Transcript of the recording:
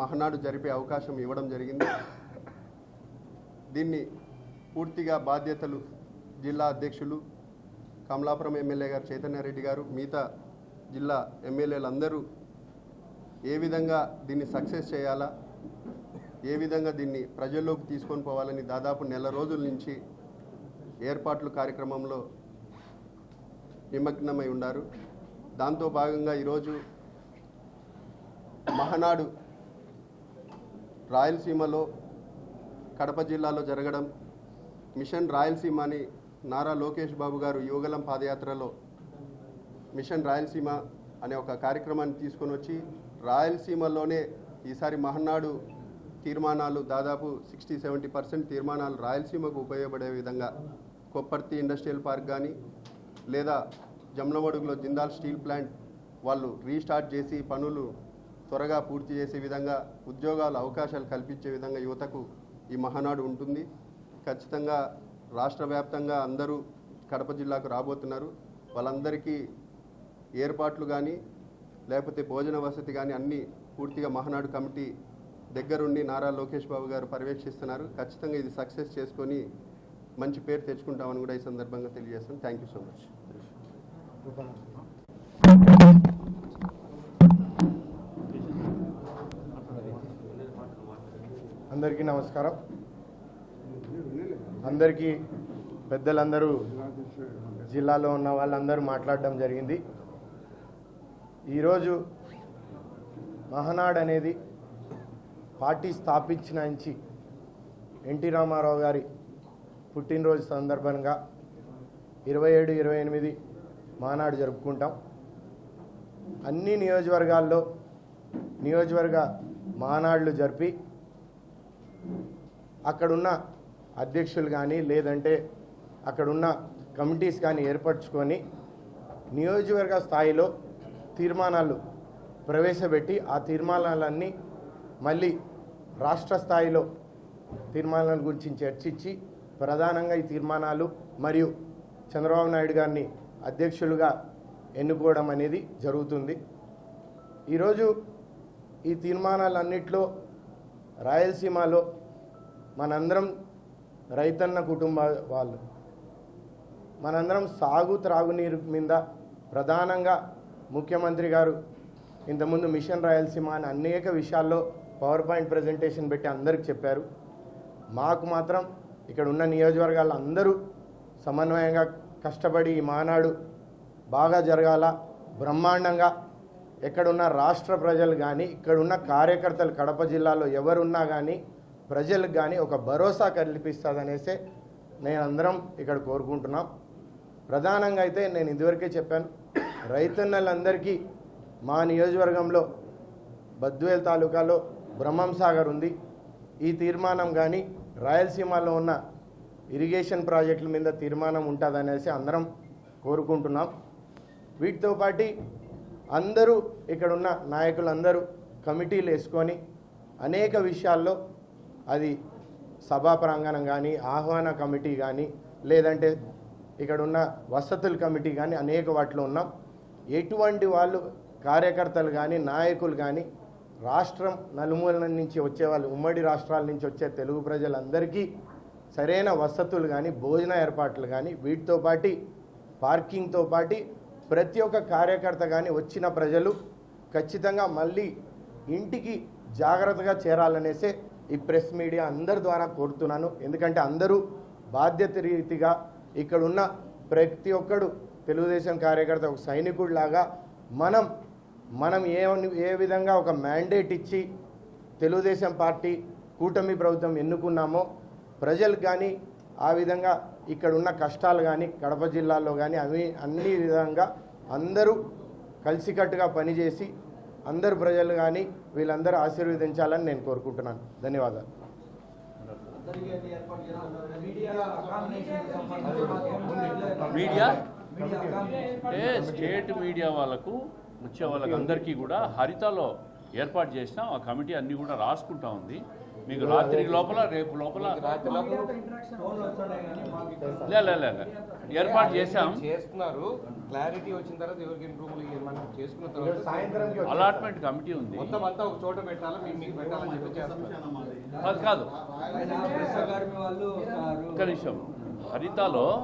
మహనాడు జరిపే అవకాశం ఇవ్వడం జరిగింది. దీన్ని పూర్తిగా బాధ్యతలు జిల్లా అధ్యక్షులు కమలాపురం ఎమ్మెల్యే గారు చైతన్యారెడ్డి గారు మిగతా జిల్లా ఎమ్మెల్యేలందరూ ఏ విధంగా దీన్ని సక్సెస్ చేయాలా ఏ విధంగా దీన్ని ప్రజల్లోకి తీసుకొని పోవాలని దాదాపు నెల రోజుల నుంచి ఏర్పాట్లు కార్యక్రమంలో నిమగ్నమై ఉన్నారు. దాంతో భాగంగా ఈరోజు మహనాడు రాయలసీమలో కడప జిల్లాలో జరగడం మిషన్ రాయలసీమ అని నారా లోకేష్ బాబు గారు యోగలం పాదయాత్రలో మిషన్ రాయలసీమ అనే ఒక కార్యక్రమాన్ని తీసుకొని వచ్చి రాయలసీమలోనే ఈసారి మహనాడు తీర్మానాలు దాదాపు సిక్స్టీ సెవెంటీ పర్సెంట్ తీర్మానాలు రాయలసీమకు ఉపయోగపడే విధంగా కొప్పర్తి ఇండస్ట్రియల్ పార్క్ కానీ లేదా జమ్లమడుగులో జిందాల్ స్టీల్ ప్లాంట్ వాళ్ళు రీస్టార్ట్ చేసి పనులు త్వరగా పూర్తి చేసే విధంగా ఉద్యోగాల అవకాశాలు కల్పించే విధంగా యువతకు ఈ మహానాడు ఉంటుంది. ఖచ్చితంగా రాష్ట్ర వ్యాప్తంగా అందరూ కడప జిల్లాకు రాబోతున్నారు. వాళ్ళందరికీ ఏర్పాట్లు కానీ లేకపోతే భోజన వసతి కానీ అన్నీ పూర్తిగా మహానాడు కమిటీ దగ్గరుండి నారా లోకేష్ బాబు గారు పర్యవేక్షిస్తున్నారు. ఖచ్చితంగా ఇది సక్సెస్ చేసుకొని మంచి పేరు తెచ్చుకుంటామని కూడా ఈ సందర్భంగా తెలియజేస్తాను థ్యాంక్ యూ సో మచ్. అందరికీ నమస్కారం. అందరికీ పెద్దలందరూ జిల్లాలో ఉన్న వాళ్ళందరూ మాట్లాడడం జరిగింది. ఈరోజు మహనాడ్ అనేది పార్టీ స్థాపించిన నుంచి ఎన్టీ రామారావు గారి పుట్టినరోజు సందర్భంగా ఇరవై ఏడు ఇరవై ఎనిమిది మానాడు జరుపుకుంటాం. అన్ని నియోజకవర్గాల్లో నియోజకవర్గ మానాడులు జరిపి అక్కడున్న అధ్యక్షులు కానీ లేదంటే అక్కడున్న కమిటీస్ కానీ ఏర్పరచుకొని నియోజకవర్గ స్థాయిలో తీర్మానాలు ప్రవేశపెట్టి ఆ తీర్మానాలన్నీ మళ్ళీ రాష్ట్ర స్థాయిలో తీర్మానాల గురించి చర్చించి ప్రధానంగా ఈ తీర్మానాలు మరియు చంద్రబాబు నాయుడు గారిని అధ్యక్షులుగా ఎన్నుకోవడం అనేది జరుగుతుంది. ఈరోజు ఈ తీర్మానాలన్నింటిలో రాయలసీమలో మనందరం రైతన్న కుటుంబ వాళ్ళు. మనందరం సాగు త్రాగునీరు మీద ప్రధానంగా ముఖ్యమంత్రి గారు ఇంతకుముందు మిషన్ రాయలసీమ అని అనేక విషయాల్లో పవర్ పాయింట్ ప్రజెంటేషన్ పెట్టి అందరికి చెప్పారు. మాకు మాత్రం ఇక్కడ ఉన్న నియోజకవర్గాలు అందరూ సమన్వయంగా కష్టపడి ఈ మానాడు బాగా జరగాల. బ్రహ్మాండంగా ఎక్కడున్న రాష్ట్ర ప్రజలు కానీ ఇక్కడున్న కార్యకర్తలు కడప జిల్లాలో ఎవరున్నా కానీ ప్రజలకు కానీ ఒక భరోసా కల్పిస్తుందనేసే నేను అందరం ఇక్కడ కోరుకుంటున్నాం. ప్రధానంగా అయితే నేను ఇదివరకే చెప్పాను రైతన్నలందరికీ మా నియోజకవర్గంలో బద్వేల్ తాలూకాలో బ్రహ్మం సాగర్ ఉంది. ఈ తీర్మానం కానీ రాయలసీమలో ఉన్న ఇరిగేషన్ ప్రాజెక్టుల మీద తీర్మానం ఉంటుందనేసి అందరం కోరుకుంటున్నాం. వీటితో పాటు అందరూ ఇక్కడున్న నాయకులందరూ కమిటీలు వేసుకొని అనేక విషయాల్లో అది సభా ప్రాంగణం కానీ ఆహ్వాన కమిటీ కానీ లేదంటే ఇక్కడున్న వసతుల కమిటీ కానీ అనేక వాటిలో ఉన్నాం. ఎటువంటి వాళ్ళు కార్యకర్తలు కానీ నాయకులు కానీ రాష్ట్రం నలుమూలల నుంచి వచ్చే వాళ్ళు ఉమ్మడి రాష్ట్రాల నుంచి వచ్చే తెలుగు ప్రజలందరికీ సరైన వసతులు కానీ భోజన ఏర్పాట్లు కానీ వీటితో పాటి పార్కింగ్తో పాటి ప్రతి ఒక్క కార్యకర్త కానీ వచ్చిన ప్రజలు ఖచ్చితంగా మళ్ళీ ఇంటికి జాగ్రత్తగా చేరాలనేసే ఈ ప్రెస్ మీడియా అందరి ద్వారా కోరుతున్నాను. ఎందుకంటే అందరూ బాధ్యత రీతిగా ఇక్కడున్న ప్రతి ఒక్కడు తెలుగుదేశం కార్యకర్త ఒక సైనికుడిలాగా మనం మనం ఏ ఏ విధంగా ఒక మ్యాండేట్ ఇచ్చి తెలుగుదేశం పార్టీ కూటమి ప్రభుత్వం ఎన్నుకున్నామో ప్రజలకు కానీ ఆ విధంగా ఇక్కడ ఉన్న కష్టాలు కానీ కడప జిల్లాలో కానీ అవి అన్ని విధంగా అందరూ కలిసికట్టుగా పనిచేసి అందరు ప్రజలు కానీ వీళ్ళందరూ ఆశీర్వదించాలని నేను కోరుకుంటున్నాను. ధన్యవాదాలు. మీడియా అంటే స్టేట్ మీడియా వాళ్ళకు వచ్చే వాళ్ళకి అందరికీ కూడా హరితలో ఏర్పాటు చేసిన. ఆ కమిటీ అన్నీ కూడా రాసుకుంటా ఉంది. మీకు రాత్రి లోపల రేపు లోపల? లే లే, లే, లే. ఏర్పాటు చేశాం. చేస్తున్నారు. క్లారిటీ వచ్చిన తర్వాత ఎవరికి మనం చేసుకున్న తర్వాత సాయంత్రంకి వచ్చేస్తాం. అలాట్మెంట్ కమిటీ ఉంది. మొత్తం అంతా ఒక చోట పెట్టాలా? మీకు మీకు పెట్టాలని చెప్పి కాదు. ఒక్క నిమిషం. హరితాలో